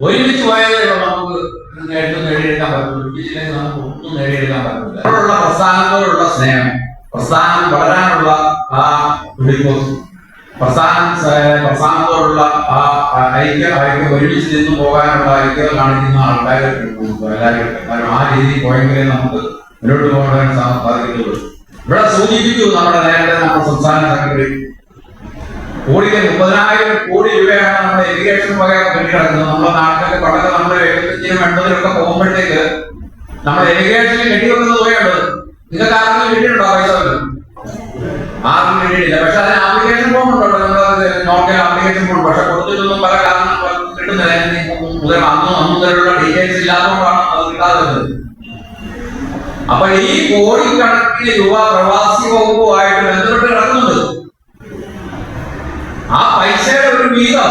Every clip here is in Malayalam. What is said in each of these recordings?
ഒരുമിച്ച് പോയാലേ നമുക്ക് നേട്ടം നേടിയെടുക്കാൻ പറ്റുള്ളൂ ഒരുമിച്ചില്ലെങ്കിൽ നമുക്ക് ഒന്നും നേടിയെടുക്കാൻ പറ്റില്ല അവരോടുള്ള പ്രസ്ഥാനത്തോടുള്ള സ്നേഹം പ്രസ്ഥാനം വളരാനുള്ള ആ തുടിപ്പ് പ്രസ്ഥാനം പ്രസ്ഥാനത്തോടുള്ള ആ ഐക്യ ഐക്യം ഒരുമിച്ച് നിന്ന് പോകാനുള്ള ഐക്യം കാണിക്കുന്ന ആൾക്കാരെ എല്ലാവരും കാരണം ആ രീതിയിൽ പോയെങ്കിലേ നമുക്ക് മുന്നോട്ട് പോകാൻ സാധിക്കുള്ളൂ ഇവിടെ സൂചിപ്പിച്ചു നമ്മുടെ നേരത്തെ നമ്മുടെ സംസ്ഥാന സെക്രട്ടറി കോടിക്ക് മുപ്പതിനായിരം കോടി രൂപയാണ് നമ്മുടെ ഇറിഗേഷൻ വക കെട്ടിക്കിടക്കുന്നത്. നമ്മുടെ നാട്ടിലൊക്കെ പണ്ടൊക്കെ നമ്മുടെ എഴുപത്തഞ്ചിനും എൺപതിനൊക്കെ പോകുമ്പോഴത്തേക്ക് നമ്മുടെ ഇറിഗേഷനിൽ കെട്ടിവെക്കുന്നത് തുകയുണ്ട് നിങ്ങൾക്ക് ആർക്കും കിട്ടിയിട്ടുണ്ടോ പൈസ? ആർക്കും കിട്ടിയിട്ടില്ല. പക്ഷെ അതിന് ആപ്ലിക്കേഷൻ ഫോം ഉണ്ടോ നമ്മൾ നോക്കിയ ആപ്ലിക്കേഷൻ ഫോം പക്ഷെ കൊടുത്തിട്ടൊന്നും പല കാരണം കിട്ടുന്നില്ല. മുതൽ അന്നും അന്ന് മുതലുള്ള ഡീറ്റെയിൽസ് ഇല്ലാത്തതുകൊണ്ടാണ് അത് കിട്ടാത്തത്. അപ്പൊ ഈ കോടിക്കണക്കിന് രൂപ പ്രവാസി വകുപ്പുമായിട്ട് ബന്ധപ്പെട്ട് കിടക്കുന്നുണ്ട്. ആ പൈസയുടെ ഒരു വീതം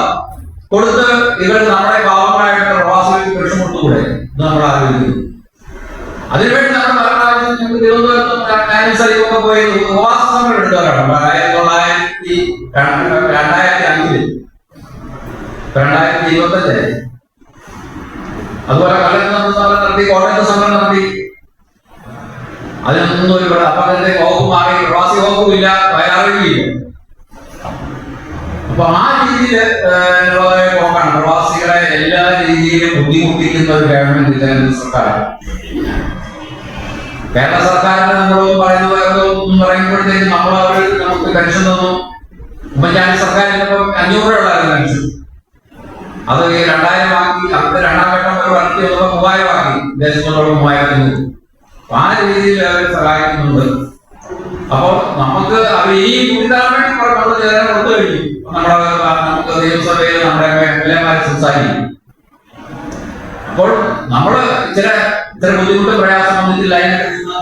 കൊടുത്ത് ഇവർ നമ്മുടെ പാവങ്ങളായിട്ട് പ്രവാസികൾക്ക് പെൻഷൻ കൊടുത്തുകൂടെ നമ്മൾ ആലോചിക്കുന്നു. അതിനുവേണ്ടി നമ്മുടെ ഭരണാധികാരി ഞങ്ങൾക്ക് തിരുവനന്തപുരത്തും പോയി ഉപവാസ സമരം എടുത്തവരാണ്. ആയിരത്തി തൊള്ളായിരത്തി രണ്ട് രണ്ടായിരത്തി അഞ്ചിൽ. രണ്ടായിരത്തി ഇരുപത്തഞ്ച് അതുപോലെ കലക്ടർ സമരം നടത്തി കോട്ടയത്ത് സമരം നടത്തി. അതിനൊന്നും ഒരു അപ്പൊ അതിന്റെ വകുപ്പ് മാറി പ്രവാസി വകുപ്പും ഇല്ല വയറിയില്ല അപ്പൊ ആ രീതിയിൽ പോക്കാണ് പ്രവാസികളെ എല്ലാ രീതിയിലും ബുദ്ധിമുട്ടിക്കുന്ന ഒരു ഗവൺമെന്റ് ഇല്ലായിരുന്നു സർക്കാർ. കേരള സർക്കാരിന് നമ്മളൊന്നും പറയുന്നത് വേറൊന്നും പറയുമ്പോഴത്തേക്ക് നമ്മൾ അവർ നമുക്ക് പെൻഷൻ തന്നു. ഉമ്മൻചാണ്ടി സർക്കാരിന്റെ അഞ്ഞൂറ് രൂപ പെൻഷൻ അത് രണ്ടായിരം ആക്കി അത് രണ്ടാം ഘട്ടം ഒരു വർത്തി മൂവായിരം ആക്കി ദേശത്തോളം മൂവായിരത്തി ആ രീതിയിൽ അവർ സഹായിക്കുന്നുണ്ട്. അപ്പോൾ നമുക്ക് ഈ വേണ്ടി കുറെ നമ്മൾ ജനം കൊടുത്തു കഴിഞ്ഞു നമ്മുടെ നമുക്ക് നിയമസഭയിൽ നമ്മുടെ എം എൽ എമാരെ സംസാരിക്കും. അപ്പോൾ നമ്മൾ ചില ചില ബുദ്ധിമുട്ടും പ്രയാസം ലൈൻ എടുക്കുന്ന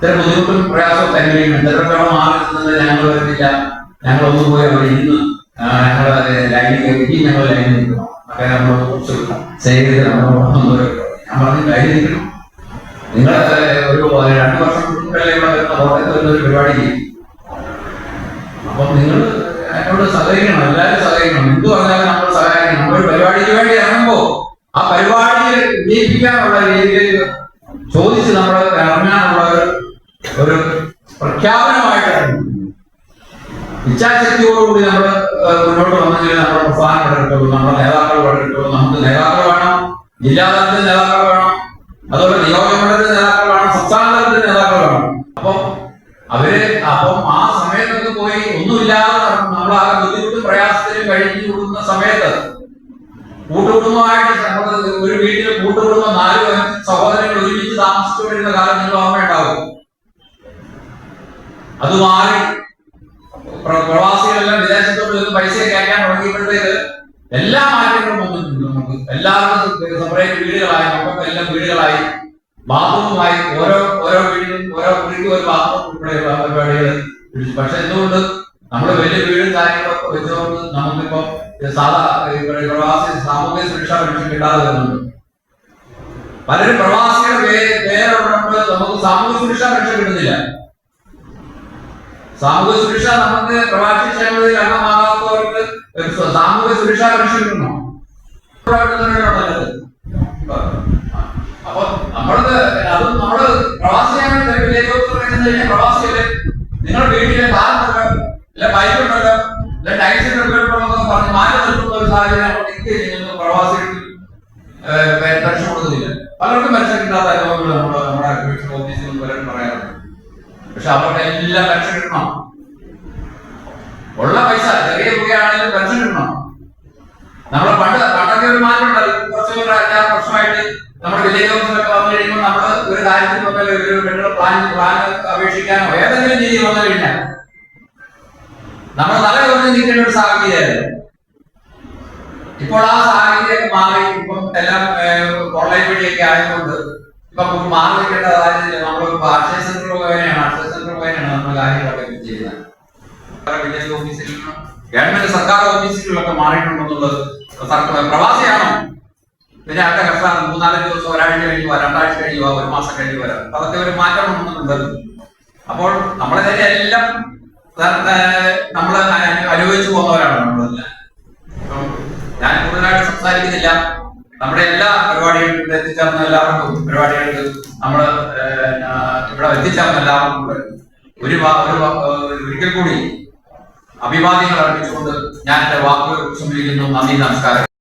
ചില ബുദ്ധിമുട്ടും പ്രയാസവും അനുഭവിക്കണം ചിലപ്പോൾ മാറി നിന്നത് ഞങ്ങൾ വരുന്നില്ല ഞങ്ങൾ ഒന്ന് പോയി അവിടെ ഇരുന്ന് ഞങ്ങളുടെ ലൈനിൽ കയറ്റി ഞങ്ങൾ ലൈനിൽ നിൽക്കണം അപ്പൊ നമ്മൾ കുറച്ച് ചെയ്ത് നമ്മൾ ഞാൻ പറഞ്ഞു ലൈനിൽ നിൽക്കണം ഒരു രണ്ട് വർഷം ഒരു പരിപാടി നിങ്ങൾ സഹകരിക്കണം എല്ലാവരും സഹകരിക്കണം. നമ്മൾ നമ്മൾ വേണ്ടി ആ പരിപാടിയിൽ നമ്മൾ ഒരു നമ്മൾ മുന്നോട്ട് നമ്മുടെ നേതാക്കൾ വേണം ജില്ലാതലത്തിൽ നേതാക്കൾ വേണം. അതുപോലെ നിയോജകമണ്ഡലത്തിൽ അവർ അപ്പം ആ സമയത്തൊക്കെ പോയി ഒന്നുമില്ലാതെ നമ്മൾ ആ ബുദ്ധിമുട്ടും പ്രയാസത്തിലും കഴിഞ്ഞു കൂടുന്ന സമയത്ത് കൂട്ടുകുടുംബമായിട്ട് ഒരു വീട്ടിൽ കൂട്ടുകുടുംബം നാല് സഹോദരങ്ങൾ ഒരുമിച്ച് താമസിച്ചുകൊണ്ടിരുന്ന കാലം നിങ്ങൾ ഓർമ്മയുണ്ടാവും. അത് മാറി. പ്രവാസികളെല്ലാം വിദേശത്തോട്ട് പൈസ അയക്കാൻ തുടങ്ങിയപ്പോഴത്തേക്ക് എല്ലാ മാറ്റങ്ങളും വന്നിട്ടുണ്ട് നമുക്ക്. എല്ലാവർക്കും സെപ്പറേറ്റ് വീടുകളായി എല്ലാം വീടുകളായി. ബാത്റൂമായി ഓരോ ഓരോ വീടിനും ഓരോ വീടിനും ഒരു ബാത്റൂം ഉൾപ്പെടെയുള്ള പരിപാടികൾ പക്ഷെ എന്തുകൊണ്ട് നമ്മൾ വലിയ വീടും കാര്യങ്ങളൊക്കെ വെച്ചുകൊണ്ട് നമുക്കിപ്പോ സാധാ പ്രവാസി സാമൂഹ്യ സുരക്ഷാ പെൻഷൻ കിട്ടാതെ വരുന്നുണ്ട്. പലരും പ്രവാസികളുടെ പേര് പേരുള്ളതുകൊണ്ട് നമുക്ക് സാമൂഹ്യ സുരക്ഷാ പെൻഷൻ കിട്ടുന്നില്ല. സാമൂഹ്യ സുരക്ഷ നമുക്ക് പ്രവാസി ക്ഷേമത്തിൽ അംഗമാകാത്തവർക്ക് സാമൂഹ്യ സുരക്ഷാ പെൻഷൻ കിട്ടണം? നമ്മളത് അത് നമ്മൾ പ്രവാസിയാണ് പ്രവാസികൾ നിങ്ങളുടെ വീട്ടിലെ കാറുണ്ടല്ലോ അല്ലെ ബൈക്ക് ഉണ്ടല്ലോ അല്ലെ ടാക്സി ഉണ്ടല്ലോ മാറ്റി നിർത്തുന്ന ഒരു സാഹചര്യം ടിക്ക് ചെയ്യുന്നു പ്രവാസികൾക്ക് പെൻഷൻ കൊടുക്കുന്നില്ല. പലർക്കും പെൻഷൻ കിട്ടാത്ത നമ്മുടെ നമ്മുടെ ഓഫീസിൽ നിന്ന് പലരും പറയാറുണ്ട്. പക്ഷെ എല്ലാം പെൻഷൻ ഉള്ള പൈസ ചെറിയ തുകയാണെങ്കിലും പെൻഷൻ നമ്മളെ പണ്ട് പണ്ടൊക്കെ ഒരു മാറ്റം ഉണ്ടായി വർഷമായിട്ട് നമ്മുടെ വില്ലേജ് ഓഫീസിലൊക്കെ വന്നു കഴിയുമ്പോൾ നമ്മൾ ഒരു കാര്യത്തിൽ വന്നാൽ ഒരു പെട്രോൾ പ്ലാൻ പ്ലാൻ അപേക്ഷിക്കാനോ ഏതെങ്കിലും വന്നു കഴിഞ്ഞാൽ നമ്മൾ തല ഒരു സാഹചര്യമായിരുന്നു. ഇപ്പോൾ ആ സാഹചര്യം മാറി ഇപ്പം എല്ലാം ഓൺലൈൻ വഴിയൊക്കെ ആയതുകൊണ്ട് ഇപ്പൊ മാറി സാഹചര്യം നമ്മൾ അക്ഷയ സെന്റർ മുഖേനയാണ് അക്ഷയ സെന്റർ മുഖേനയാണ് നമ്മൾ കാര്യങ്ങളൊക്കെ ചെയ്യുന്നത്. ഓഫീസിൽ ഗവൺമെന്റ് സർക്കാർ ഓഫീസുകളിലൊക്കെ മാറിയിട്ടുണ്ടെന്നുള്ളത് പ്രവാസിയാണോ? പിന്നെ അവരുടെ കർത്താവ് മൂന്നാലഞ്ച് ദിവസം ഒരാഴ്ച വരാം രണ്ടാഴ്ച പോവാം. ഒരു മാസം അപ്പൊ അതൊക്കെ ഒരു മാറ്റം വന്നിട്ടുണ്ട് അപ്പോൾ നമ്മളെ തന്നെ എല്ലാം നമ്മൾ അനുഭവിച്ചു പോകുന്നവരാണ് നമ്മളെല്ലാം ഞാൻ കൂടുതലായിട്ട് സംസാരിക്കുന്നില്ല. നമ്മുടെ എല്ലാ പരിപാടികളും ഇവിടെ എത്തിച്ചേർന്ന എല്ലാവർക്കും പരിപാടികൾക്ക് നമ്മൾ ഇവിടെ എത്തിച്ചേർന്ന എല്ലാവർക്കും ഒരു ഒരിക്കൽ കൂടി അഭിവാദ്യങ്ങൾ അർപ്പിച്ചുകൊണ്ട് ഞാൻ എന്റെ വാക്കുകൾ ഉപസംഹരിക്കുന്നു നന്ദി നമസ്കാരം.